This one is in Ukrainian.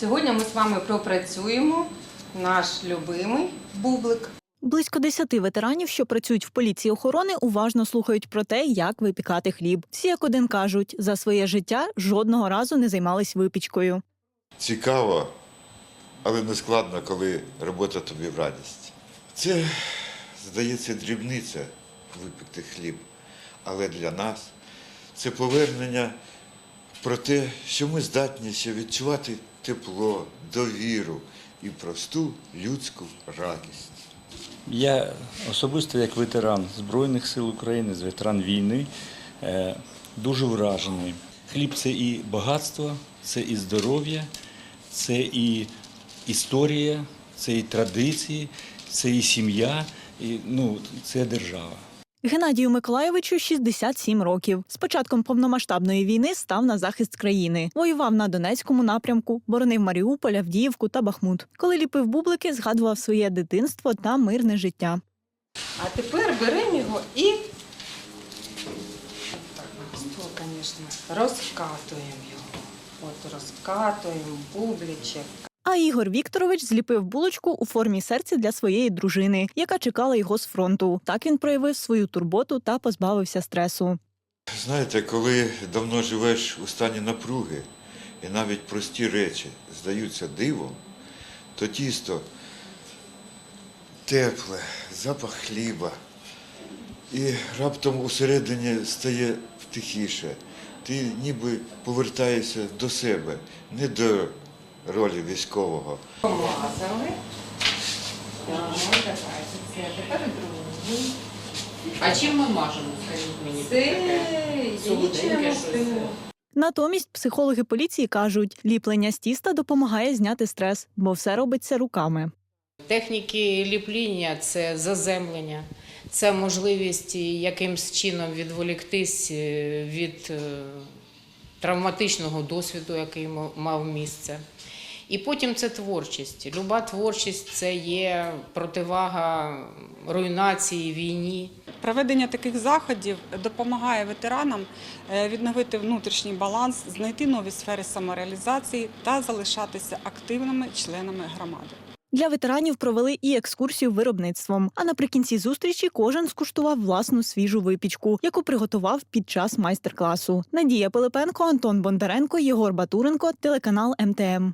Сьогодні ми з вами пропрацюємо наш любимий бублик. Близько десяти ветеранів, що працюють в поліції охорони, уважно слухають про те, як випікати хліб. Всі як один кажуть, за своє життя жодного разу не займались випічкою. Цікаво, але не складно, коли робота тобі в радість. Це, здається, дрібниця випекти хліб. Але для нас це повернення про те, що ми здатні ще відчувати тепло, довіру і просту людську радість. Я особисто як ветеран Збройних сил України, з ветеран війни, е, дуже вражений. Хліб це і багатство, це і здоров'я, це і історія, це і традиції, це і сім'я, і ну, це держава. Геннадію Миколаєвичу 67 років. З початком повномасштабної війни став на захист країни. Воював на Донецькому напрямку, боронив Маріуполь, Авдіївку та Бахмут. Коли ліпив бублики, згадував своє дитинство та мирне життя. А тепер беремо його і розкатуємо його. От розкатуємо бубличок. А Ігор Вікторович зліпив булочку у формі серця для своєї дружини, яка чекала його з фронту. Так він проявив свою турботу та позбавився стресу. Знаєте, коли давно живеш у стані напруги, і навіть прості речі здаються дивом, то тісто тепле, запах хліба, і раптом усередині стає тихіше. Ти ніби повертаєшся до себе, не до ролі військового. Помазали. Тепер. А чим ми мажемо, скажіть мені? Щось. Натомість психологи поліції кажуть, ліплення з тіста допомагає зняти стрес, бо все робиться руками. Техніки ліпління це заземлення, це можливість якимсь чином відволіктись е, від е, травматичного досвіду, який ма- мав місце. І потім це творчість. Люба творчість це є противага руйнації, війні. Проведення таких заходів допомагає ветеранам е, відновити внутрішній баланс, знайти нові сфери самореалізації та залишатися активними членами громади. Для ветеранів провели і екскурсію виробництвом. А наприкінці зустрічі кожен скуштував власну свіжу випічку, яку приготував під час майстер-класу. Надія Пилипенко, Антон Бондаренко, Єгор Батуренко, телеканал МТМ.